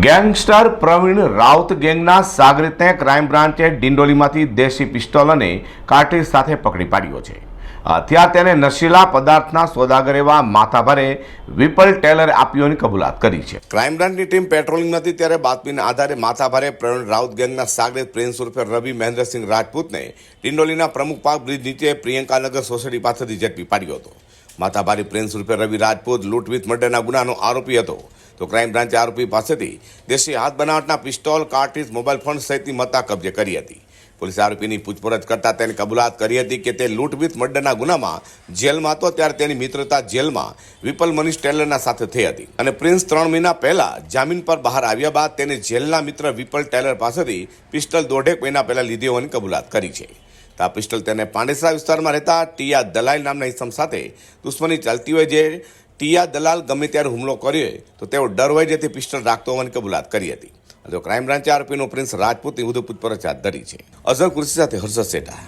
Gangster Pravin Raut ગેંગના સાગરીતને crime બ્રાન્ચે ડિંડોલીમાંથી દેશી pistol અને કાર્ટ્રીજ સાથે પકડી પાડ્યો છે. હથિયાર તેને નશીલા પદાર્થના સોદાગર એવા માથાભારે વિપલ ટેલર આપ્યોની કબૂલાત કરી છે. ક્રાઇમ બ્રાન્ચની ટીમ પેટ્રોલિંગ હતી ત્યારે બાતમીના આધારે માથાભારે પ્રવીણ રાઉત ગેંગના સાગરીત પ્રિન્સ ઉર્ફે રવિ મહેન્દ્રસિંહ રાજપૂતને ડિંડોલીના પ્રમુખ પાક બ્રિજ નીચે પ્રિયંકાનગર સોસાયટી પાસેથી ઝડપી પાડ્યો હતો. માથાભારી પ્રિન્સ રૂપે રવિ રાજપૂત લૂંટ વિથ મર્ડરના ગુનાનો આરોપી હતો. તો ક્રાઇમ બ્રાન્ચે આરોપી પાસેથી દેશી હાથ બનાવટના પિસ્તોલ કાર્ટ્રીજ મોબાઈલ ફોન સહિતની મત્તા કબજે કરી હતી. પોલીસે આરોપીની પૂછપરછ કરતા તેને કબૂલાત કરી હતી કે તે લૂંટ વિથ મર્ડરના ગુનામાં જેલમાં હતો, ત્યારે તેની મિત્રતા જેલમાં વિપલ મનીષ ટેલરના સાથે થઈ હતી. અને પ્રિન્સ ત્રણ મહિના પહેલા જામીન પર બહાર આવ્યા બાદ તેને જેલના મિત્ર વિપલ ટેલર પાસેથી પિસ્તોલ દોઢેક મહિના પહેલા લીધી હોવાની કબૂલાત કરી છે. આ પિસ્ટલ તેને પાંડેસરા વિસ્તારમાં રહેતા ટીયા દલાલ નામના ઇસમ સાથે દુશ્મની ચાલતી હોય જે ટીયા દલાલ ગમે ત્યારે હુમલો કર્યો તો તેઓ ડર હોય જેથી પિસ્ટલ રાખતો હોવાની કબૂલાત કરી હતી. તો ક્રાઇમ બ્રાન્ચે આરોપીનો પ્રિન્સ રાજપૂતની વધુ પૂછપરછ હાથ ધરી છે. અઝર કૃષિ સાથે હર્ષદ સેઠા